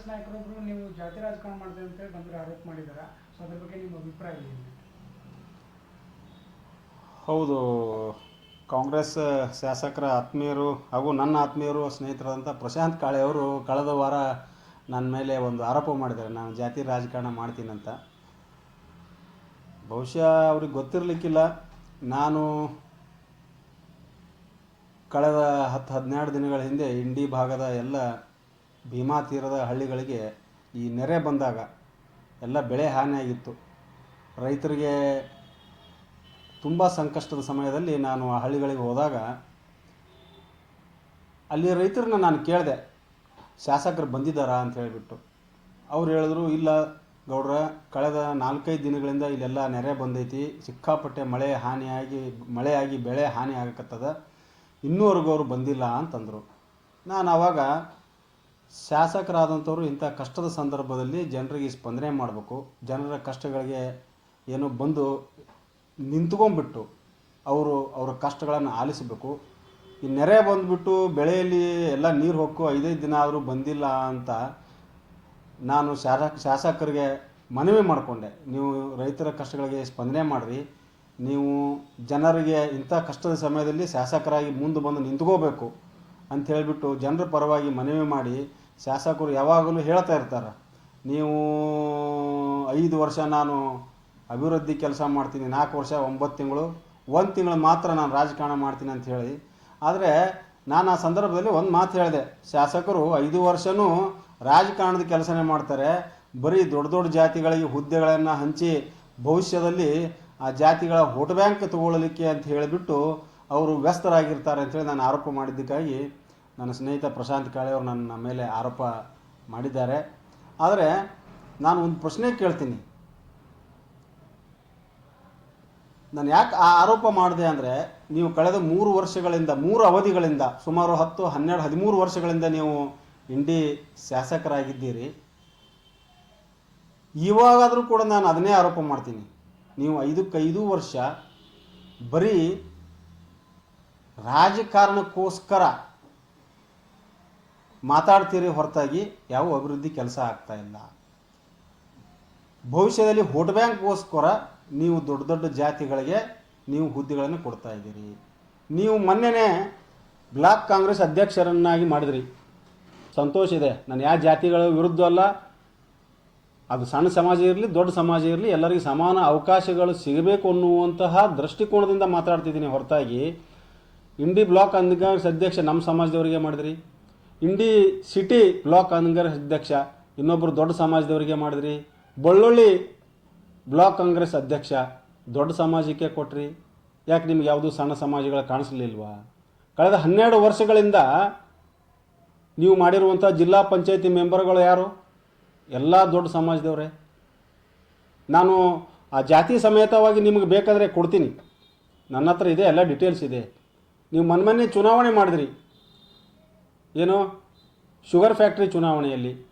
ಕಾಂಗ್ರೆಸ್ ನಾಯಕರೊಬ್ಬರು ನೀವು ಜಾತಿ ರಾಜಕಾರಣ ಮಾಡಿದೆ ಅಂತ ಹೇಳಿ ಬಂದರೆ ಆರೋಪ ಮಾಡಿದ್ದಾರೆ ಸೊ ಅದ್ರ ಬಗ್ಗೆ ನಿಮ್ಮ ಅಭಿಪ್ರಾಯ ಏನು? ಹೌದು, ಕಾಂಗ್ರೆಸ್ ಶಾಸಕರ ಆತ್ಮೀಯರು ಹಾಗೂ ನನ್ನ ಆತ್ಮೀಯರು ಸ್ನೇಹಿತರಾದಂಥ ಪ್ರಶಾಂತ್ ಕಾಳೆ ಅವರು ಕಳೆದ ವಾರ ನನ್ನ ಮೇಲೆ ಒಂದು ಆರೋಪ ಮಾಡಿದ್ದಾರೆ. ನಾನು ಜಾತಿ ರಾಜಕಾರಣ ಮಾಡ್ತೀನಂತ ಬಹುಶಃ ಅವ್ರಿಗೆ ಗೊತ್ತಿರಲಿಕ್ಕಿಲ್ಲ. ನಾನು ಕಳೆದ ಹತ್ತು ಹದಿನೆರಡು ದಿನಗಳ ಹಿಂದೆ ಇಂಡಿ ಭಾಗದ ಎಲ್ಲ ಭೀಮಾ ತೀರದ ಹಳ್ಳಿಗಳಿಗೆ ಈ ನೆರೆ ಬಂದಾಗ ಎಲ್ಲ ಬೆಳೆ ಹಾನಿಯಾಗಿತ್ತು. ರೈತರಿಗೆ ತುಂಬ ಸಂಕಷ್ಟದ ಸಮಯದಲ್ಲಿ ನಾನು ಆ ಹಳ್ಳಿಗಳಿಗೆ ಹೋದಾಗ ಅಲ್ಲಿ ರೈತರನ್ನ ನಾನು ಕೇಳಿದೆ, ಶಾಸಕರು ಬಂದಿದ್ದಾರಾ? ಅಂತ ಹೇಳಿಬಿಟ್ಟು. ಅವ್ರು ಹೇಳಿದ್ರು, ಇಲ್ಲ ಗೌಡ್ರ, ಕಳೆದ ನಾಲ್ಕೈದು ದಿನಗಳಿಂದ ಇಲ್ಲೆಲ್ಲ ನೆರೆ ಬಂದೈತಿ, ಸಿಕ್ಕಾಪಟ್ಟೆ ಮಳೆ ಹಾನಿಯಾಗಿ, ಮಳೆಯಾಗಿ ಬೆಳೆ ಹಾನಿ ಆಗಕತ್ತದ ಇನ್ನೂವರೆಗೂ ಅವರು ಬಂದಿಲ್ಲ ಅಂತಂದರು. ನಾನು ಆವಾಗ ಶಾಸಕರಾದಂಥವ್ರು ಇಂಥ ಕಷ್ಟದ ಸಂದರ್ಭದಲ್ಲಿ ಜನರಿಗೆ ಸ್ಪಂದನೆ ಮಾಡಬೇಕು. ಜನರ ಕಷ್ಟಗಳಿಗೆ ಏನು ಬಂದು ನಿಂತ್ಕೊಂಡ್ಬಿಟ್ಟು ಅವರು ಅವರ ಕಷ್ಟಗಳನ್ನು ಆಲಿಸಬೇಕು. ಈ ನೆರೆ ಬಂದುಬಿಟ್ಟು ಬೆಳೆಯಲ್ಲಿ ಎಲ್ಲ ನೀರು ಹೊಕ್ಕು ಐದೈದು ದಿನ ಆದರೂ ಬಂದಿಲ್ಲ ಅಂತ ನಾನು ಶಾಸಕ, ಶಾಸಕರಿಗೆ ಮನವಿ ಮಾಡಿಕೊಂಡೆ. ನೀವು ರೈತರ ಕಷ್ಟಗಳಿಗೆ ಸ್ಪಂದನೆ ಮಾಡಿರಿ. ನೀವು ಜನರಿಗೆ ಇಂಥ ಕಷ್ಟದ ಸಮಯದಲ್ಲಿ ಶಾಸಕರಾಗಿ ಮುಂದೆ ಬಂದು ನಿಂತ್ಕೋಬೇಕು ಅಂತ ಹೇಳಿಬಿಟ್ಟು ಜನರ ಪರವಾಗಿ ಮನವಿ ಮಾಡಿ ಶಾಸಕರು ಯಾವಾಗಲೂ ಹೇಳ್ತಾ ಇರ್ತಾರೆ, ನೀವು ಐದು ವರ್ಷ ನಾನು ಅಭಿವೃದ್ಧಿ ಕೆಲಸ ಮಾಡ್ತೀನಿ, ನಾಲ್ಕು ವರ್ಷ, ಒಂಬತ್ತು ತಿಂಗಳು, ಒಂದು ತಿಂಗಳು ಮಾತ್ರ ನಾನು ರಾಜಕಾರಣ ಮಾಡ್ತೀನಿ ಅಂತ ಹೇಳಿ. ಆದರೆ ನಾನು ಆ ಸಂದರ್ಭದಲ್ಲಿ ಒಂದು ಮಾತು ಹೇಳಿದೆ, ಶಾಸಕರು ಐದು ವರ್ಷವೂ ರಾಜಕಾರಣದ ಕೆಲಸನೇ ಮಾಡ್ತಾರೆ, ಬರೀ ದೊಡ್ಡ ದೊಡ್ಡ ಜಾತಿಗಳಿಗೆ ಹುದ್ದೆಗಳನ್ನು ಹಂಚಿ ಭವಿಷ್ಯದಲ್ಲಿ ಆ ಜಾತಿಗಳ ವೋಟ್ ಬ್ಯಾಂಕ್ ತಗೊಳ್ಳಲಿಕ್ಕೆ ಅಂತ ಹೇಳಿಬಿಟ್ಟು ಅವರು ವ್ಯಸ್ತರಾಗಿರ್ತಾರೆ ಅಂತೇಳಿ ನಾನು ಆರೋಪ ಮಾಡಿದ್ದಕ್ಕಾಗಿ ನನ್ನ ಸ್ನೇಹಿತ ಪ್ರಶಾಂತ್ ಕಾಳೆ ಅವರು ನನ್ನ ಮೇಲೆ ಆರೋಪ ಮಾಡಿದ್ದಾರೆ. ಆದರೆ ನಾನು ಒಂದು ಪ್ರಶ್ನೆ ಕೇಳ್ತೀನಿ. ನಾನು ಯಾಕೆ ಆ ಆರೋಪ ಮಾಡಿದೆ ಅಂದರೆ ನೀವು ಕಳೆದ ಮೂರು ವರ್ಷಗಳಿಂದ, ಮೂರು ಅವಧಿಗಳಿಂದ, ಸುಮಾರು ಹತ್ತು, ಹನ್ನೆರಡು, ಹದಿಮೂರು ವರ್ಷಗಳಿಂದ ನೀವು ಇಂಡಿ ಶಾಸಕರಾಗಿದ್ದೀರಿ. ಇವಾಗಾದರೂ ಕೂಡ ನಾನು ಅದನ್ನೇ ಆರೋಪ ಮಾಡ್ತೀನಿ. ನೀವು ಐದಕ್ಕೆ ಐದು ವರ್ಷ ಬರೀ ರಾಜಕಾರಣಕ್ಕೋಸ್ಕರ ಮಾತಾಡ್ತೀರಿ ಹೊರತಾಗಿ ಯಾವ ಅಭಿವೃದ್ಧಿ ಕೆಲಸ ಆಗ್ತಾ ಇಲ್ಲ. ಭವಿಷ್ಯದಲ್ಲಿ ವೋಟ್ ಬ್ಯಾಂಕ್ಗೋಸ್ಕರ ನೀವು ದೊಡ್ಡ ದೊಡ್ಡ ಜಾತಿಗಳಿಗೆ ನೀವು ಹುದ್ದೆಗಳನ್ನು ಕೊಡ್ತಾ ಇದ್ದೀರಿ. ನೀವು ಮೊನ್ನೆನೇ ಬ್ಲಾಕ್ ಕಾಂಗ್ರೆಸ್ ಅಧ್ಯಕ್ಷರನ್ನಾಗಿ ಮಾಡಿದ್ರಿ. ಸಂತೋಷ ಇದೆ. ನಾನು ಯಾವ ಜಾತಿಗಳ ವಿರುದ್ಧ ಅಲ್ಲ. ಅದು ಸಣ್ಣ ಸಮಾಜ ಇರಲಿ, ದೊಡ್ಡ ಸಮಾಜ ಇರಲಿ, ಎಲ್ಲರಿಗೂ ಸಮಾನ ಅವಕಾಶಗಳು ಸಿಗಬೇಕು ಅನ್ನುವಂತಹ ದೃಷ್ಟಿಕೋನದಿಂದ ಮಾತಾಡ್ತಿದ್ದೀನಿ ಹೊರತಾಗಿ. ಇಂಡಿ ಬ್ಲಾಕ್ ಕಾಂಗ್ರೆಸ್ ಅಧ್ಯಕ್ಷ ನಮ್ಮ ಸಮಾಜದವರಿಗೆ ಮಾಡಿದ್ರಿ. ಇಂಡಿ ಸಿಟಿ ಬ್ಲಾಕ್ ಕಾಂಗ್ರೆಸ್ ಅಧ್ಯಕ್ಷ ಇನ್ನೊಬ್ಬರು ದೊಡ್ಡ ಸಮಾಜದವರಿಗೆ ಮಾಡಿದ್ರಿ. ಬಳ್ಳೊಳ್ಳಿ ಬ್ಲಾಕ್ ಕಾಂಗ್ರೆಸ್ ಅಧ್ಯಕ್ಷ, ದೊಡ್ಡ ಸಮಾಜಕ್ಕೆ ಕೊಟ್ರಿ. ಯಾಕೆ ನಿಮ್ಗೆ ಯಾವುದು ಸಣ್ಣ ಸಮಾಜಗಳು ಕಾಣಿಸ್ಲಿಲ್ವಾ? ಕಳೆದ ಹನ್ನೆರಡು ವರ್ಷಗಳಿಂದ ನೀವು ಮಾಡಿರುವಂಥ ಜಿಲ್ಲಾ ಪಂಚಾಯತಿ ಮೆಂಬರ್ಗಳು ಯಾರು? ಎಲ್ಲ ದೊಡ್ಡ ಸಮಾಜದವರೇ. ನಾನು ಆ ಜಾತಿ ಸಮೇತವಾಗಿ ನಿಮಗೆ ಬೇಕಾದರೆ ಕೊಡ್ತೀನಿ. ನನ್ನ ಹತ್ರ ಇದೆ, ಎಲ್ಲ ಡೀಟೇಲ್ಸ್ ಇದೆ. ನೀವು ಮೊನ್ನೆ ಚುನಾವಣೆ ಮಾಡಿದ್ರಿ. ಏನು? ಶುಗರ್ ಫ್ಯಾಕ್ಟ್ರಿ ಚುನಾವಣೆಯಲ್ಲಿ.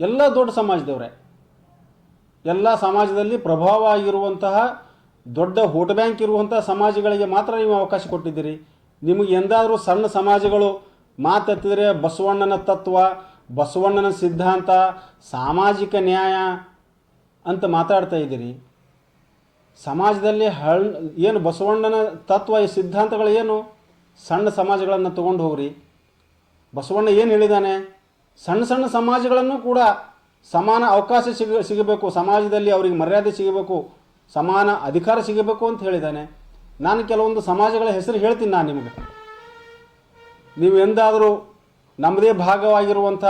ಎಲ್ಲ ದೊಡ್ಡ ಸಮಾಜದವರೇ. ಎಲ್ಲ ಸಮಾಜದಲ್ಲಿ ಪ್ರಭಾವ ಆಗಿರುವಂತಹ ದೊಡ್ಡ ವೋಟ್ ಬ್ಯಾಂಕ್ ಇರುವಂಥ ಸಮಾಜಗಳಿಗೆ ಮಾತ್ರ ನೀವು ಅವಕಾಶ ಕೊಟ್ಟಿದ್ದೀರಿ. ನಿಮಗೆ ಎಂದಾದರೂ ಸಣ್ಣ ಸಮಾಜಗಳು ಮಾತತ್ತಿದ್ರೆ ಬಸವಣ್ಣನ ತತ್ವ, ಬಸವಣ್ಣನ ಸಿದ್ಧಾಂತ, ಸಾಮಾಜಿಕ ನ್ಯಾಯ ಅಂತ ಮಾತಾಡ್ತಾ ಇದ್ದೀರಿ. ಸಮಾಜದಲ್ಲಿ ಹಳ್, ಏನು ಬಸವಣ್ಣನ ತತ್ವ, ಈ ಸಿದ್ಧಾಂತಗಳು ಏನು? ಸಣ್ಣ ಸಮಾಜಗಳನ್ನು ತಗೊಂಡು ಹೋಗ್ರಿ. ಬಸವಣ್ಣ ಏನು ಹೇಳಿದ್ದಾನೆ ಸಣ್ಣ ಸಣ್ಣ ಸಮಾಜಗಳನ್ನು ಕೂಡ ಸಮಾನ ಅವಕಾಶ ಸಿಗ, ಸಿಗಬೇಕು, ಸಮಾಜದಲ್ಲಿ ಅವರಿಗೆ ಮರ್ಯಾದೆ ಸಿಗಬೇಕು, ಸಮಾನ ಅಧಿಕಾರ ಸಿಗಬೇಕು ಅಂತ ಹೇಳಿದ್ದಾನೆ ನಾನು ಕೆಲವೊಂದು ಸಮಾಜಗಳ ಹೆಸರು ಹೇಳ್ತೀನಿ ನಾನು ನಿಮಗೆ. ನೀವು ಎಂದಾದರೂ ನಮ್ಮದೇ ಭಾಗವಾಗಿರುವಂಥ,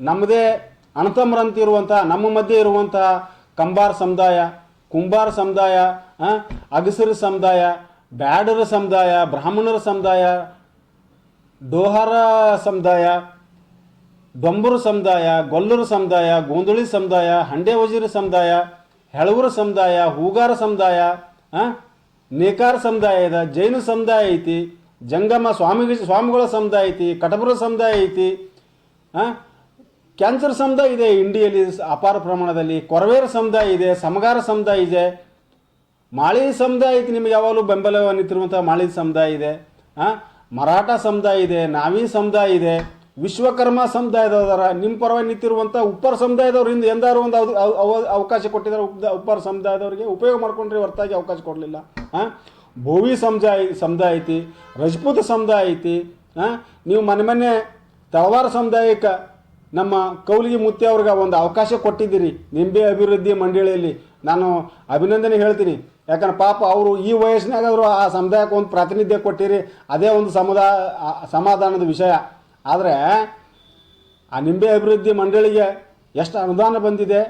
ನಮ್ಮದೇ ಅಣತಮ್ರಂತಿರುವಂಥ ನಮ್ಮ ಮಧ್ಯೆ ಇರುವಂಥ ಕಂಬಾರ ಸಮುದಾಯ, ಕುಂಬಾರ ಸಮುದಾಯ ಅಗಸರ ಸಮುದಾಯ, ಬ್ಯಾಡರ ಸಮುದಾಯ, ಬ್ರಾಹ್ಮಣರ ಸಮುದಾಯ ಡೋಹಾರ ಸಮುದಾಯ ಡೊಂಬರು ಸಮುದಾಯ ಗೊಲ್ಲೂರು ಸಮುದಾಯ ಗೋಂದಳಿ ಸಮುದಾಯ ಹಂಡೆ ವಜೀರ ಸಮುದಾಯ ಹೆಳವರ ಸಮುದಾಯ ಹೂಗಾರ ಸಮುದಾಯ ನೇಕಾರ ಸಮುದಾಯ ಇದೆ ಜೈನ ಸಮುದಾಯ ಐತಿ ಜಂಗಮ ಸ್ವಾಮಿ ಸ್ವಾಮಿಗಳ ಸಮುದಾಯ ಐತಿ ಕಟಬರ ಸಮುದಾಯ ಐತಿ ಕ್ಯಾನ್ಸರ್ ಸಮುದಾಯ ಇದೆ ಇಂಡಿಯಲ್ಲಿ ಅಪಾರ ಪ್ರಮಾಣದಲ್ಲಿ ಕೊರವೇರ ಸಮುದಾಯ ಇದೆ ಸಮಗಾರ ಸಮುದಾಯ ಇದೆ ಮಾಳಿ ಸಮುದಾಯ ಐತಿ ನಿಮಗೆ ಯಾವಾಗಲೂ ಬೆಂಬಲವನ್ನು ನಿಂತಿರುವಂಥ ಮಾಳಿ ಸಮುದಾಯ ಇದೆ ಆ, ಮರಾಠ ಸಮುದಾಯ ಇದೆ, ನಾವಿ ಸಮುದಾಯ ಇದೆ, ವಿಶ್ವಕರ್ಮ ಸಮುದಾಯದವರ ನಿಮ್ಮ ಪರವಾಗಿ ನಿಂತಿರುವಂಥ ಉಪ್ಪರ ಸಮುದಾಯದವ್ರಿಂದ ಎಂದಾರು ಒಂದು ಅವ್- ಅವ್- ಅವ- ಅವಕಾಶ ಕೊಟ್ಟಿದ್ದಾರೆ, ಉಪ್- ಉಪ್ಪರ ಸಮುದಾಯದವರಿಗೆ ಉಪಯೋಗ ಮಾಡ್ಕೊಂಡ್ರೆ ಹೊರತಾಗಿ ಅವಕಾಶ ಕೊಡಲಿಲ್ಲ. ಹಾಂ ಭೋವಿ ಸಮುದಾಯ ಸಮುದಾಯ ಐತಿ, ರಜಪೂತ ಸಮುದಾಯ ಐತಿ ಹಾಂ ನೀವು ಮನೆ ಮೊನ್ನೆ ತಳವಾರ ಸಮುದಾಯಕ್ಕೆ ನಮ್ಮ ಕೌಲಿಗೆ ಮುತ್ತಿ ಅವ್ರಿಗೆ ಒಂದು ಅವಕಾಶ ಕೊಟ್ಟಿದ್ದೀರಿ, ನಿಂಬೆ ಅಭಿವೃದ್ಧಿ ಮಂಡಳಿಯಲ್ಲಿ. ನಾನು ಅಭಿನಂದನೆ ಹೇಳ್ತೀನಿ. ಯಾಕಂದ್ರೆ ಪಾಪ ಅವರು ಈ ವಯಸ್ಸಿನಾಗಾದರೂ ಆ ಸಮುದಾಯಕ್ಕೆ ಒಂದು ಪ್ರಾತಿನಿಧ್ಯ ಕೊಟ್ಟಿರಿ. ಅದೇ ಒಂದು ಸಮುದಾಯ ಸಮಾಧಾನದ ವಿಷಯ. ಆದರೆ ಆ ನಿಂಬೆ ಅಭಿವೃದ್ಧಿ ಮಂಡಳಿಗೆ ಎಷ್ಟು ಅನುದಾನ ಬಂದಿದೆ,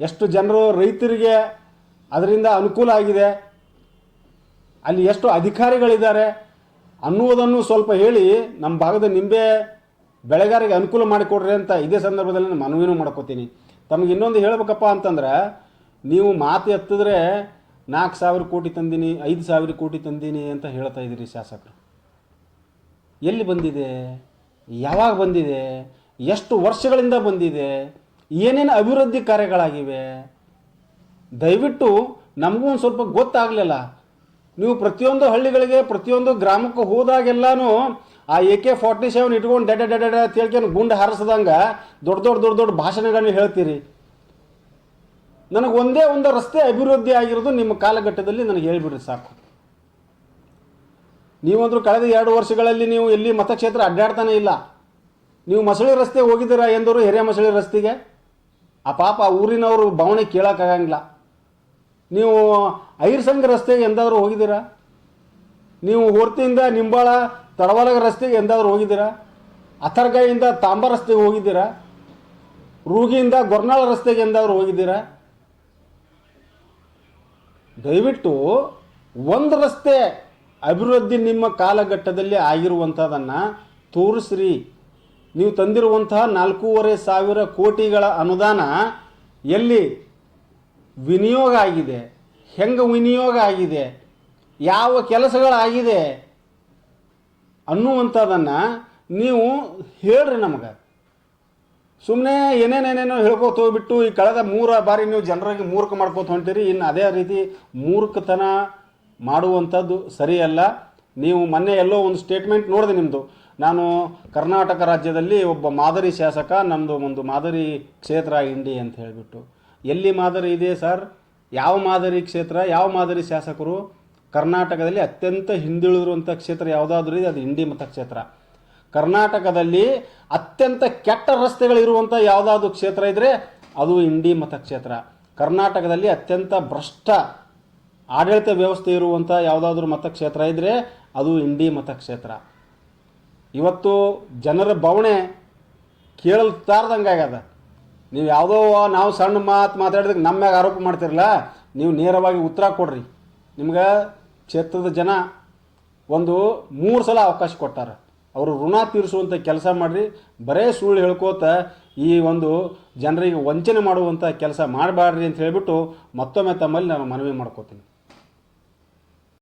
ಎಷ್ಟು ಜನರು ರೈತರಿಗೆ ಅದರಿಂದ ಅನುಕೂಲ ಆಗಿದೆ, ಅಲ್ಲಿ ಎಷ್ಟು ಅಧಿಕಾರಿಗಳಿದ್ದಾರೆ ಅನ್ನುವುದನ್ನು ಸ್ವಲ್ಪ ಹೇಳಿ ನಮ್ಮ ಭಾಗದ ನಿಂಬೆ ಬೆಳೆಗಾರಿಗೆ ಅನುಕೂಲ ಮಾಡಿಕೊಡ್ರಿ ಅಂತ ಇದೇ ಸಂದರ್ಭದಲ್ಲಿ ನಾನು ಮನವಿನೂ ಮಾಡ್ಕೋತೀನಿ. ತಮಗೆ ಇನ್ನೊಂದು ಹೇಳಬೇಕಪ್ಪ ಅಂತಂದ್ರೆ ನೀವು ಮಾತು ಎತ್ತಿದ್ರೆ ನಾಲ್ಕು ಸಾವಿರ ಕೋಟಿ ತಂದೀನಿ, ಐದು ಸಾವಿರ ಕೋಟಿ ತಂದೀನಿ ಅಂತ ಹೇಳ್ತಾ ಇದ್ದೀರಿ ಶಾಸಕರು. ಎಲ್ಲಿ ಬಂದಿದೆ? ಯಾವಾಗ ಬಂದಿದೆ? ಎಷ್ಟು ವರ್ಷಗಳಿಂದ ಬಂದಿದೆ? ಏನೇನು ಅಭಿವೃದ್ಧಿ ಕಾರ್ಯಗಳಾಗಿವೆ? ದಯವಿಟ್ಟು ನಮಗೂ ಒಂದು ಸ್ವಲ್ಪ ಗೊತ್ತಾಗಲಿಲ್ಲ. ನೀವು ಪ್ರತಿಯೊಂದು ಹಳ್ಳಿಗಳಿಗೆ, ಪ್ರತಿಯೊಂದು ಗ್ರಾಮಕ್ಕೆ ಹೋದಾಗೆಲ್ಲಾನು ಆ ಎ ಕೆ ಫಾರ್ಟಿ ಸೆವೆನ್ ಇಟ್ಕೊಂಡು ಡೆಡ ಡೆಡ ಅಂತ ಹೇಳ್ಕೊಂಡು ಗುಂಡು ಹಾರಿಸ್ದಂಗೆ ದೊಡ್ಡ ದೊಡ್ಡ ದೊಡ್ಡ ದೊಡ್ಡ ಭಾಷಣಗಳನ್ನ ಹೇಳ್ತೀರಿ. ನನಗೆ ಒಂದೇ ಒಂದು ರಸ್ತೆ ಅಭಿವೃದ್ಧಿ ಆಗಿರೋದು ನಿಮ್ಮ ಕಾಲಘಟ್ಟದಲ್ಲಿ ನನಗೆ ಹೇಳಿಬಿಡ್ರಿ ಸಾಕು. ನೀವಂದರೂ ಕಳೆದ ಎರಡು ವರ್ಷಗಳಲ್ಲಿ ನೀವು ಎಲ್ಲಿ ಮತಕ್ಷೇತ್ರ ಅಡ್ಡಾಡ್ತಾನೆ ಇಲ್ಲ. ನೀವು ಮಸಳಿ ರಸ್ತೆ ಹೋಗಿದ್ದೀರಾ ಎಂದರು ಹಿರಿಯ ಮಸಳಿ ರಸ್ತೆಗೆ? ಆ ಪಾಪ ಆ ಊರಿನವರು ಭಾವನೆ ಕೇಳೋಕ್ಕಾಗಂಗಿಲ್ಲ. ನೀವು ಐರ್ಸಂಗ ರಸ್ತೆಗೆ ಎಂದಾದರೂ ಹೋಗಿದ್ದೀರಾ? ನೀವು ಹೊರ್ತಿಯಿಂದ ನಿಂಬಾಳ ತಡವಲಗ ರಸ್ತೆಗೆ ಎಂದಾದರೂ ಹೋಗಿದ್ದೀರಾ? ಅಥರ್ಗಾಯಿಂದ ತಾಂಬ ರಸ್ತೆಗೆ ಹೋಗಿದ್ದೀರಾ? ರೂಗಿಯಿಂದ ಗೊರ್ನಾಳ ರಸ್ತೆಗೆ ಎಂದಾದರೂ ಹೋಗಿದ್ದೀರಾ? ದಯವಿಟ್ಟು ಒಂದು ರಸ್ತೆ ಅಭಿವೃದ್ಧಿ ನಿಮ್ಮ ಕಾಲಘಟ್ಟದಲ್ಲಿ ಆಗಿರುವಂಥದ್ದನ್ನು ತೋರಿಸ್ರಿ. ನೀವು ತಂದಿರುವಂತಹ ನಾಲ್ಕೂವರೆ ಸಾವಿರ ಕೋಟಿಗಳ ಅನುದಾನ ಎಲ್ಲಿ ವಿನಿಯೋಗ ಆಗಿದೆ, ಹೆಂಗೆ ವಿನಿಯೋಗ ಆಗಿದೆ, ಯಾವ ಕೆಲಸಗಳಾಗಿದೆ ಅನ್ನುವಂಥದ್ದನ್ನು ನೀವು ಹೇಳ್ರಿ ನಮಗೆ. ಸುಮ್ಮನೆ ಏನೇನೇನೇನೋ ಹೇಳ್ಕೋತ ಹೋಗ್ಬಿಟ್ಟು ಈ ಕಳೆದ ಮೂರ ಬಾರಿ ನೀವು ಜನರಿಗೆ ಮೂರ್ಖ ಮಾಡ್ಕೋತ ಹೊಂಟಿರಿ, ಇನ್ನು ಅದೇ ರೀತಿ ಮೂರ್ಖತನ ಮಾಡುವಂಥದ್ದು ಸರಿಯಲ್ಲ. ನೀವು ಮೊನ್ನೆ ಎಲ್ಲೋ ಒಂದು ಸ್ಟೇಟ್ಮೆಂಟ್ ನೋಡಿದೆ ನಿಮ್ಮದು ನಾನು ಕರ್ನಾಟಕ ರಾಜ್ಯದಲ್ಲಿ ಒಬ್ಬ ಮಾದರಿ ಶಾಸಕ ನಮ್ಮದು ಒಂದು ಮಾದರಿ ಕ್ಷೇತ್ರ ಇಂಡಿ ಅಂತ ಹೇಳಿಬಿಟ್ಟು. ಎಲ್ಲಿ ಮಾದರಿ ಇದೆ ಸರ್? ಯಾವ ಮಾದರಿ ಕ್ಷೇತ್ರ? ಯಾವ ಮಾದರಿ ಶಾಸಕರು? ಕರ್ನಾಟಕದಲ್ಲಿ ಅತ್ಯಂತ ಹಿಂದುಳಿದಿರುವಂಥ ಕ್ಷೇತ್ರ ಯಾವುದಾದ್ರೂ ಇದೆ, ಅದು ಇಂಡಿ ಮತಕ್ಷೇತ್ರ. ಕರ್ನಾಟಕದಲ್ಲಿ ಅತ್ಯಂತ ಕೆಟ್ಟ ರಸ್ತೆಗಳಿರುವಂಥ ಯಾವುದಾದ್ರು ಕ್ಷೇತ್ರ ಇದ್ದರೆ ಅದು ಇಂಡಿ ಮತಕ್ಷೇತ್ರ. ಕರ್ನಾಟಕದಲ್ಲಿ ಅತ್ಯಂತ ಭ್ರಷ್ಟ ಆಡಳಿತ ವ್ಯವಸ್ಥೆ ಇರುವಂಥ ಯಾವುದಾದ್ರೂ ಮತಕ್ಷೇತ್ರ ಇದ್ದರೆ ಅದು ಇಂಡಿ ಮತಕ್ಷೇತ್ರ. ಇವತ್ತು ಜನರ ಬವಣೆ ಕೇಳಲ್ತಾರ್ದಂಗೆ ಆಗ್ಯದ. ನೀವು ಯಾವುದೋ ನಾವು ಸಣ್ಣ ಮಾತು ಮಾತಾಡಿದಕ್ಕೆ ನಮ್ಮ ಮ್ಯಾಗ ಆರೋಪ ಮಾಡ್ತಿರಲ್ಲ, ನೀವು ನೇರವಾಗಿ ಉತ್ತರ ಕೊಡ್ರಿ. ನಿಮ್ಗೆ ಕ್ಷೇತ್ರದ ಜನ ಒಂದು ಮೂರು ಸಲ ಅವಕಾಶ ಕೊಟ್ಟಾರ. ಅವರು ಋಣ ತೀರಿಸುವಂಥ ಕೆಲಸ ಮಾಡಿರಿ. ಬರೇ ಸುಳ್ಳು ಹೇಳ್ಕೋತ ಈ ಒಂದು ಜನರಿಗೆ ವಂಚನೆ ಮಾಡುವಂಥ ಕೆಲಸ ಮಾಡಬಾರ್ರಿ ಅಂತ ಹೇಳಿಬಿಟ್ಟು ಮತ್ತೊಮ್ಮೆ ತಮ್ಮಲ್ಲಿ ನಾನು ಮನವಿ ಮಾಡ್ಕೋತೀನಿ.